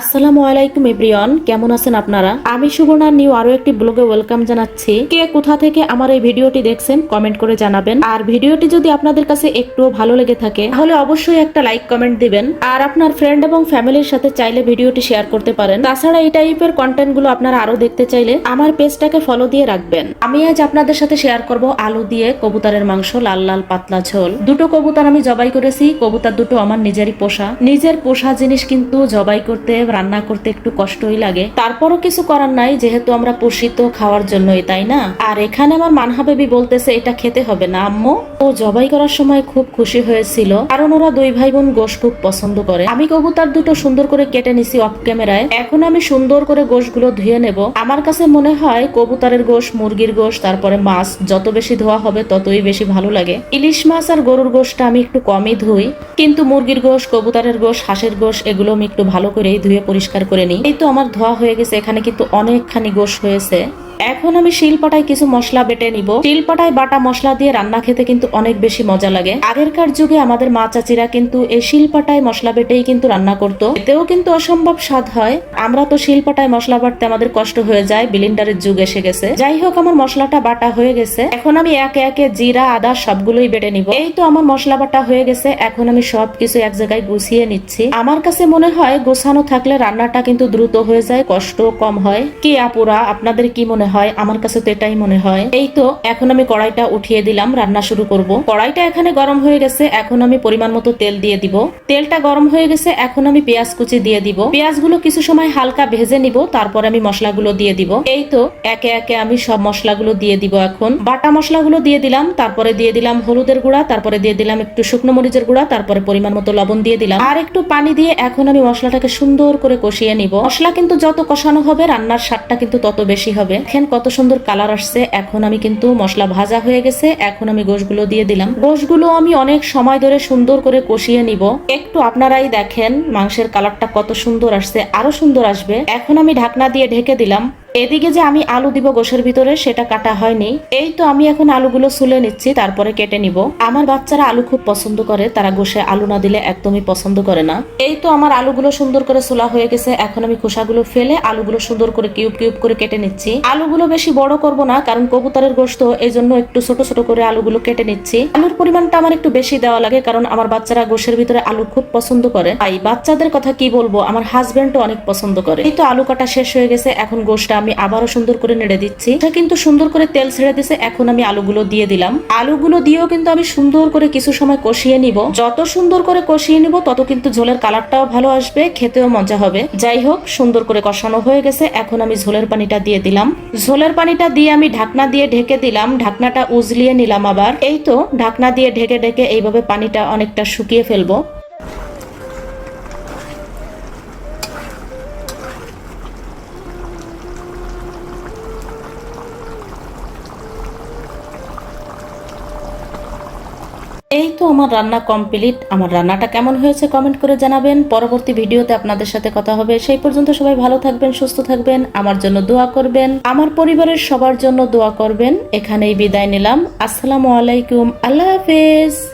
আসসালামু আলাইকুম এভরিওয়ান, কেমন আছেন আপনারা? আমি সুবর্ণা নিউ আরও একটি ব্লগে ওয়েলকাম জানাচ্ছি। কে কোথা থেকে আমার এই ভিডিওটি দেখছেন, কমেন্ট করে জানাবেন। আর ভিডিওটি যদি আপনাদের কাছে একটুও ভালো লেগে থাকে, তাহলে অবশ্যই একটা লাইক কমেন্ট দিবেন। আর আপনার ফ্রেন্ড এবং ফ্যামিলির সাথে চাইলে ভিডিওটি শেয়ার করতে পারেন। তাছাড়া এই টাইপের কন্টেন্টগুলো আপনারা আরও দেখতে চাইলে আমার পেজটাকে ফলো দিয়ে রাখবেন। আমি আজ আপনাদের সাথে শেয়ার করব আলু দিয়ে কবুতরের মাংস, লাল লাল পাতলা ঝোল। দুটো কবুতর আমি জবাই করেছি, কবুতর দুটো আমার নিজেরই পোষা। নিজের পোষা জিনিস কিন্তু জবাই করতে রান্না করতে একটু কষ্টই লাগে। তারপরও কিছু করার নাই, যেহেতু আমরা পোষিত খাওয়ার জন্যই, তাই না? আর এখানে আমার মানহা বেবি বলতেছে, এটা খেতে হবে না, আম্মু। ও জবাই করার সময় খুব খুশি হয়েছিল, কারণ ওরা দুই ভাই বোন গোশ খুব পছন্দ করে। আমি কবুতর দুটো সুন্দর করে কেটে নিছি অফ ক্যামেরায় এখন আমি সুন্দর করে গোশগুলো ধুয়ে নেব। আমার কাছে মনে হয় কবুতারের গোশ, মুরগির গোশ, তারপরে মাছ, যত বেশি ধোয়া হবে ততই বেশি ভালো লাগে। ইলিশ মাছ আর গরুর গোশটা আমি একটু কমই ধুই, কিন্তু মুরগির গোশ, কবুতারের গোশ, হাঁসের গোশ, এগুলো আমি একটু ভালো করেই ধুয়ে পরিষ্কার করে নিই। এই তো আমার ধোয়া হয়ে গেছে, এখানে কিন্তু অনেকখানি গোশ হয়েছে। এখন আমি শিলপাটায় কিছু মশলা বেটে নিব। শিলপাটায় বাটা মশলা দিয়ে রান্না খেতে কিন্তু অনেক বেশি মজা লাগে। আগেরকার যুগে আমাদের মা চাচিরা কিন্তু এই শিলপাটায় মশলা বেটেই কিন্তু রান্না করতো। এতেও কিন্তু অসম্ভব স্বাদ হয়। আমরা তো শিলপাটায় মশলা বাটতে আমাদের কষ্ট হয়ে যায়, বিলিন্ডারের যুগ এসে গেছে। যাই হোক, আমার মশলাটা বাটা হয়ে গেছে। এখন আমি একে একে জিরা, আদা সবগুলোই বেটে নিব। এই তো আমার মশলা বাটা হয়ে গেছে। এখন আমি সবকিছু এক জায়গায় গুছিয়ে নিচ্ছি। আমার কাছে মনে হয় গোছানো থাকলে রান্নাটা কিন্তু দ্রুত হয়ে যায় কষ্ট কম হয়। কি আপুরা, আপনাদের কি মনে হয়? আমার কাছে তো এটাই মনে হয়। এই তো, এখন আমি কড়াইটা উঠিয়ে দিলাম, রান্না শুরু করব। কড়াইটা এখানে গরম হয়ে গেছে, এখন আমি পরিমাণ মতো তেল দিয়ে দিব। তেলটা গরম হয়ে গেছে, এখন আমি পেঁয়াজ কুচি দিয়ে দিব। পেঁয়াজগুলো কিছু সময় হালকা ভেজে নিব, তারপর আমি মশলাগুলো দিয়ে দিব। এই তো, একে একে আমি সব মশলাগুলো দিয়ে দিব এখন। বাটা মশলাগুলো দিয়ে দিলাম, তারপরে দিয়ে দিলাম হলুদের গুঁড়া, তারপরে দিয়ে দিলাম একটু শুকনো মরিচের গুঁড়া, তারপরে পরিমাণ মতো লবণ দিয়ে দিলাম। আর একটু পানি দিয়ে এখন আমি মশলাটাকে সুন্দর করে কষিয়ে নিব। মশলা কিন্তু যত কষানো হবে, রান্নার স্বাদটা কিন্তু তত বেশি হবে। দেখেন কত সুন্দর কালার আসছে, এখন আমি কিন্তু মশলা ভাজা হয়ে গেছে, এখন আমি গোশগুলো দিয়ে দিলাম। গোশগুলো আমি অনেক সময় ধরে সুন্দর করে কষিয়ে নিব। একটু আপনারাই দেখেন মাংসের কালারটা কত সুন্দর আসছে, আরও সুন্দর আসবে। এখন আমি ঢাকনা দিয়ে ঢেকে দিলাম। এদিকে যে আমি আলু দিব গোসের ভিতরে, সেটা কাটা হয়নি। এই তো আমি এখন আলুগুলো সুলে নিচ্ছি, তারপরে কেটে নিব। আমার বাচ্চারা আলু খুব পছন্দ করে, তারা গোশে আলু না দিলে একদমই পছন্দ করে না। এই তো আমার আলুগুলো সুন্দর করে সোলা হয়ে গেছে, এখন আমি খোসাগুলো ফেলে আলুগুলো সুন্দর করে কিউব কিউব করে কেটে নিচ্ছি। আলুগুলো বেশি বড় করব না, কারণ কবুতরের গোশত এই জন্য একটু ছোট ছোট করে আলুগুলো কেটে নিচ্ছি। আলুর পরিমাণটা আমার একটু বেশি দেওয়া লাগে, কারণ আমার বাচ্চারা গোশের ভিতরে আলু খুব পছন্দ করে। তাই বাচ্চাদের কথা কি বলব, আমার হাজবেন্ডও অনেক পছন্দ করে। এই তো আলু কাটা শেষ হয়ে গেছে, এখন গোশটা আমি আবারও সুন্দর করে নেড়ে দিচ্ছি। এটা কিন্তু সুন্দর করে তেল ছেড়ে দিছে, এখন আমি আলুগুলো দিয়ে দিলাম। আলুগুলো দিয়েও কিন্তু আমি সুন্দর করে কিছু সময় কষিয়ে নিব। যত সুন্দর করে কষিয়ে নিব, তত কিন্তু ঝোলের কালারটাও ভালো আসবে, খেতেও মজা হবে। যাই হোক, সুন্দর করে কষানো হয়ে গেছে, এখন আমি ঝোলের পানিটা দিয়ে দিলাম। ঝোলের পানিটা দিয়ে আমি ঢাকনা দিয়ে ঢেকে দিলাম, ঢাকনাটা উজলিয়ে নিলাম আবার। এই তো, ঢাকনা দিয়ে ঢেকে ঢেকে এইভাবে পানিটা অনেকটা শুকিয়ে ফেলব। এই তো আমার রান্না কমপ্লিট আমার রান্নাটা কেমন হয়েছে কমেন্ট করে জানাবেন। পরবর্তী ভিডিওতে আপনাদের সাথে কথা হবে। সেই পর্যন্ত সবাই ভালো থাকবেন, সুস্থ থাকবেন, আমার জন্য দোয়া করবেন, আমার পরিবারের সবার জন্য দোয়া করবেন। এখানেই বিদায় নিলাম। আসসালামু আলাইকুম। আল্লাহ হাফেজ।